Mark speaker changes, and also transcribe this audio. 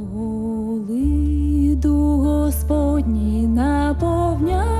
Speaker 1: Коли до Господні наповняє.